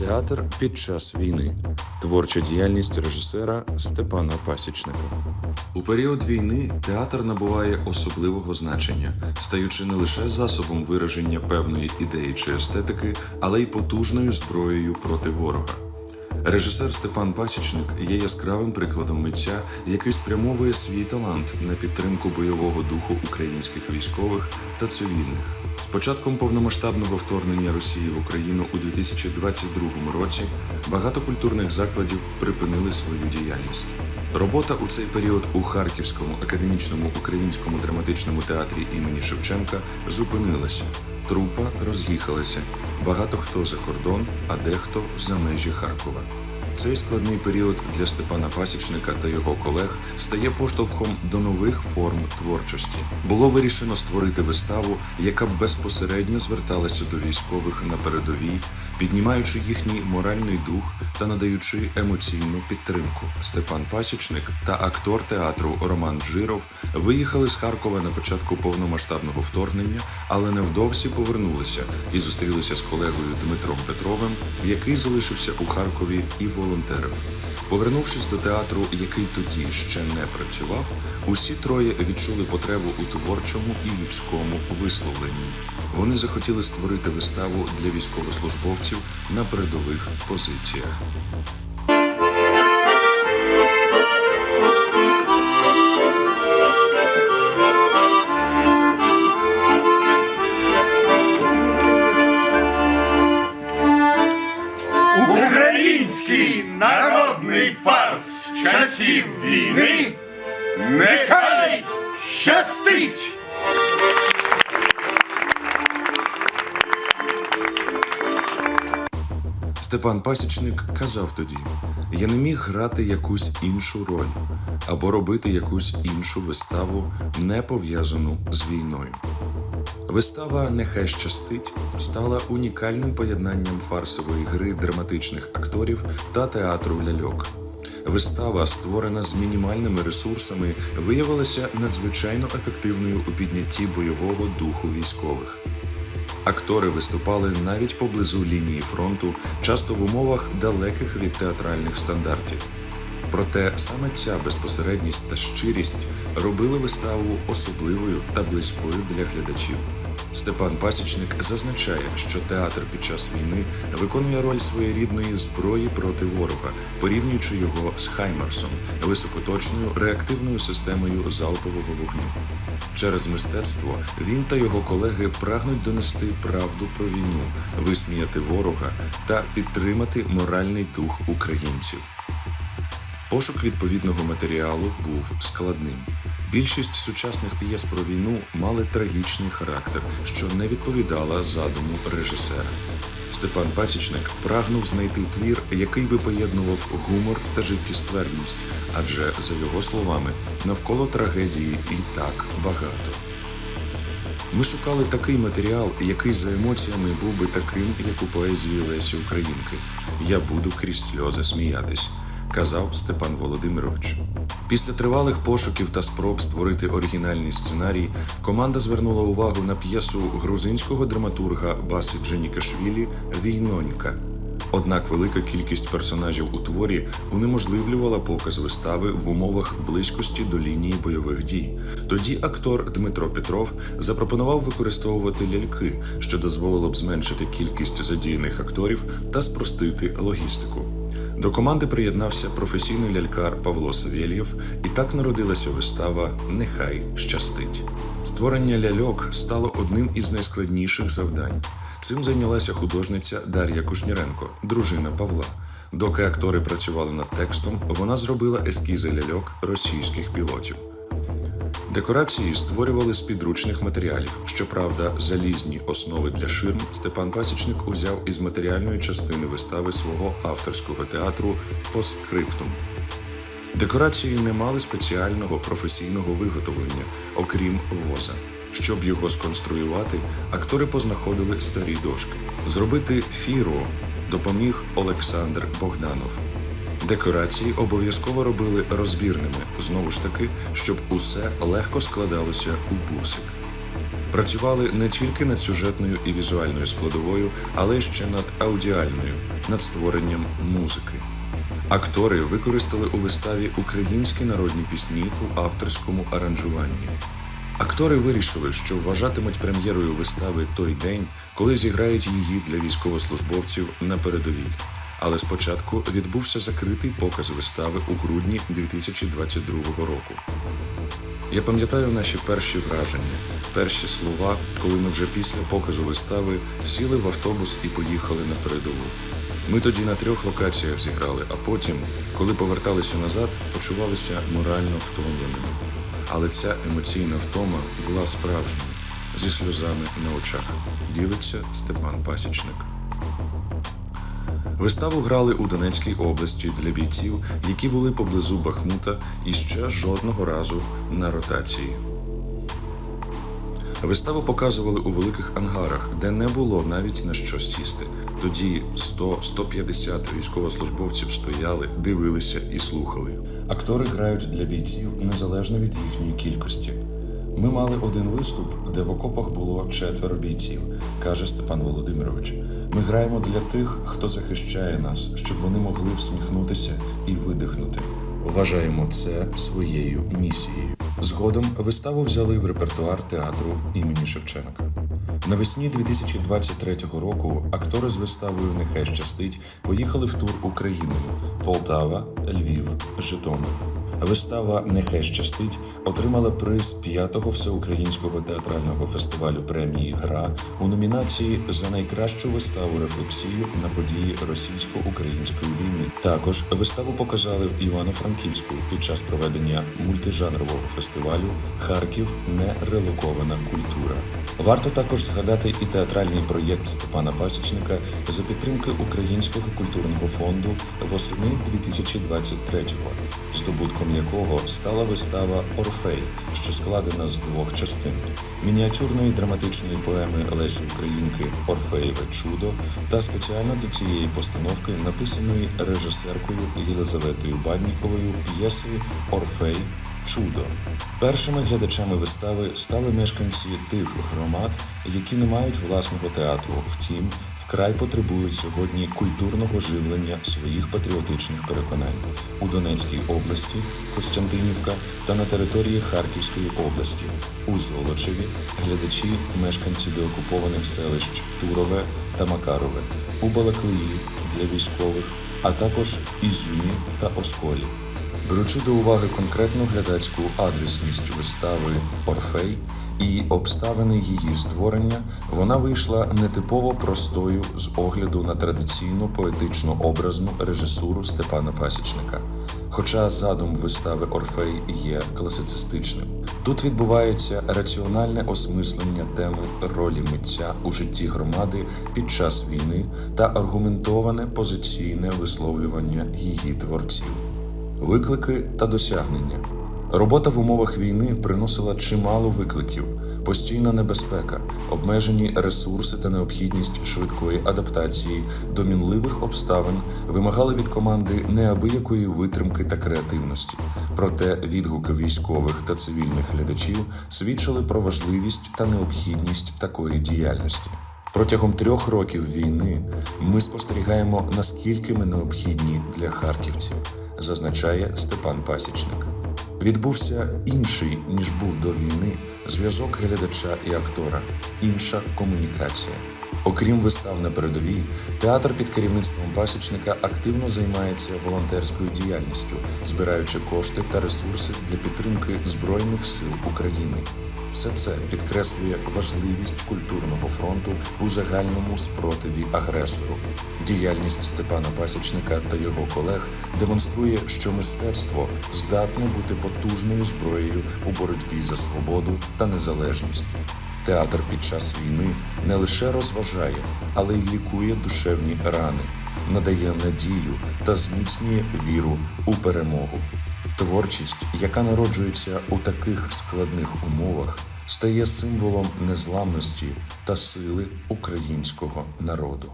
Театр під час війни. Творча діяльність режисера Степана Пасічника. У період війни театр набуває особливого значення, стаючи не лише засобом вираження певної ідеї чи естетики, але й потужною зброєю проти ворога. Режисер Степан Пасічник є яскравим прикладом митця, який спрямовує свій талант на підтримку бойового духу українських військових та цивільних. З початком повномасштабного вторгнення Росії в Україну у 2022 році багато культурних закладів припинили свою діяльність. Робота у цей період у Харківському академічному українському драматичному театрі імені Шевченка зупинилася. Трупа роз'їхалася. Багато хто за кордон, а дехто за межі Харкова. Цей складний період для Степана Пасічника та його колег стає поштовхом до нових форм творчості. Було вирішено створити виставу, яка безпосередньо зверталася до військових на передовій, піднімаючи їхній моральний дух та надаючи емоційну підтримку. Степан Пасічник та актор театру Роман Жиров виїхали з Харкова на початку повномасштабного вторгнення, але невдовзі повернулися і зустрілися з колегою Дмитром Петровим, який залишився у Харкові і волонтерив. Повернувшись до театру, який тоді ще не працював, усі троє відчули потребу у творчому і людському висловленні. Вони захотіли створити виставу для військовослужбовців на передових позиціях. Часів війни нехай щастить! Степан Пасічник казав тоді: я не міг грати якусь іншу роль або робити якусь іншу виставу, не пов'язану з війною. Вистава Нехай щастить стала унікальним поєднанням фарсової гри драматичних акторів та театру ляльок. Вистава, створена з мінімальними ресурсами, виявилася надзвичайно ефективною у піднятті бойового духу військових. Актори виступали навіть поблизу лінії фронту, часто в умовах далеких від театральних стандартів. Проте саме ця безпосередність та щирість робили виставу особливою та близькою для глядачів. Степан Пасічник зазначає, що театр під час війни виконує роль своєрідної зброї проти ворога, порівнюючи його з Хаймарсом, високоточною реактивною системою залпового вогню. Через мистецтво він та його колеги прагнуть донести правду про війну, висміяти ворога та підтримати моральний дух українців. Пошук відповідного матеріалу був складним. Більшість сучасних п'єс про війну мали трагічний характер, що не відповідала задуму режисера. Степан Пасічник прагнув знайти твір, який би поєднував гумор та життєстверність, адже, за його словами, навколо трагедії і так багато. Ми шукали такий матеріал, який за емоціями був би таким, як у поезії Лесі Українки. Я буду крізь сльози сміятись, казав Степан Володимирович. Після тривалих пошуків та спроб створити оригінальний сценарій, команда звернула увагу на п'єсу грузинського драматурга Баси Дженікашвілі Війнонька. Однак велика кількість персонажів у творі унеможливлювала показ вистави в умовах близькості до лінії бойових дій. Тоді актор Дмитро Петров запропонував використовувати ляльки, що дозволило б зменшити кількість задіяних акторів та спростити логістику. До команди приєднався професійний лялькар Павло Савєльєв, і так народилася вистава Нехай щастить. Створення ляльок стало одним із найскладніших завдань. Цим зайнялася художниця Дар'я Кушніренко, дружина Павла. Доки актори працювали над текстом, вона зробила ескізи ляльок російських пілотів. Декорації створювали з підручних матеріалів. Щоправда, залізні основи для ширм Степан Пасічник узяв із матеріальної частини вистави свого авторського театру «Постскриптум». Декорації не мали спеціального професійного виготовлення, окрім воза. Щоб його сконструювати, актори познаходили старі дошки. Зробити фіро допоміг Олександр Богданов. Декорації обов'язково робили розбірними, знову ж таки, щоб усе легко складалося у бусик. Працювали не тільки над сюжетною і візуальною складовою, але ще над аудіальною, над створенням музики. Актори використали у виставі українські народні пісні у авторському аранжуванні. Актори вирішили, що вважатимуть прем'єрою вистави той день, коли зіграють її для військовослужбовців на передовій. Але спочатку відбувся закритий показ вистави у грудні 2022 року. Я пам'ятаю наші перші враження, перші слова, коли ми вже після показу вистави сіли в автобус і поїхали на передову. Ми тоді на трьох локаціях зіграли, а потім, коли поверталися назад, почувалися морально втомленими. Але ця емоційна втома була справжньою, зі сльозами на очах. Ділиться Степан Пасічник. Виставу грали у Донецькій області для бійців, які були поблизу Бахмута і ще жодного разу на ротації. Виставу показували у великих ангарах, де не було навіть на що сісти. Тоді 100-150 військовослужбовців стояли, дивилися і слухали. Актори грають для бійців незалежно від їхньої кількості. Ми мали один виступ, де в окопах було четверо бійців, каже Степан Володимирович. Ми граємо для тих, хто захищає нас, щоб вони могли всміхнутися і видихнути. Вважаємо це своєю місією. Згодом виставу взяли в репертуар театру імені Шевченка. Навесні 2023 року актори з виставою Нехай щастить поїхали в тур Україною Полтава, Львів, Житомир. Вистава Нехай щастить отримала приз п'ятого всеукраїнського театрального фестивалю премії Гра у номінації за найкращу виставу рефлексію на події російсько-української війни. Також виставу показали в Івано-Франківську під час проведення мультижанрового фестивалю Харків нерелокована культура. Варто також згадати і театральний проєкт Степана Пасічника за підтримки Українського культурного фонду восени 2023-го, здобутком якого стала вистава Орфей, що складена з двох частин: мініатюрної драматичної поеми Лесі Українки Орфеєве чудо та спеціально до цієї постановки написаної режисеркою Єлизаветою Бадніковою п'єси Орфей. Чудо першими глядачами вистави стали мешканці тих громад, які не мають власного театру. Втім, вкрай потребують сьогодні культурного живлення своїх патріотичних переконань у Донецькій області, Костянтинівка та на території Харківської області. У Золочеві глядачі мешканці деокупованих селищ Турове та Макарове, у Балаклеї для військових, а також Ізюмі та Осколі. Беручи до уваги конкретну глядацьку адресність вистави Орфей і обставини її створення, вона вийшла нетипово простою з огляду на традиційну поетично образну режисуру Степана Пасічника. Хоча задум вистави Орфей є класицистичним. Тут відбувається раціональне осмислення теми ролі митця у житті громади під час війни та аргументоване позиційне висловлювання її творців виклики та досягнення. Робота в умовах війни приносила чимало викликів, постійна небезпека, обмежені ресурси та необхідність швидкої адаптації до мінливих обставин вимагали від команди неабиякої витримки та креативності. Проте відгуки військових та цивільних глядачів свідчили про важливість та необхідність такої діяльності. Протягом трьох років війни ми спостерігаємо, наскільки ми необхідні для харківців, зазначає Степан Пасічник. Відбувся інший ніж був до війни зв'язок глядача і актора, інша комунікація. Окрім вистав на передовій, театр під керівництвом пасічника активно займається волонтерською діяльністю, збираючи кошти та ресурси для підтримки Збройних сил України. Все це підкреслює важливість культурного фронту у загальному спротиві агресору. Діяльність Степана Пасічника та його колег демонструє, що мистецтво здатне бути потужною зброєю у боротьбі за свободу та незалежність. Театр під час війни не лише розважає, але й лікує душевні рани, надає надію та зміцнює віру у перемогу. Творчість, яка народжується у таких складних умовах, стає символом незламності та сили українського народу.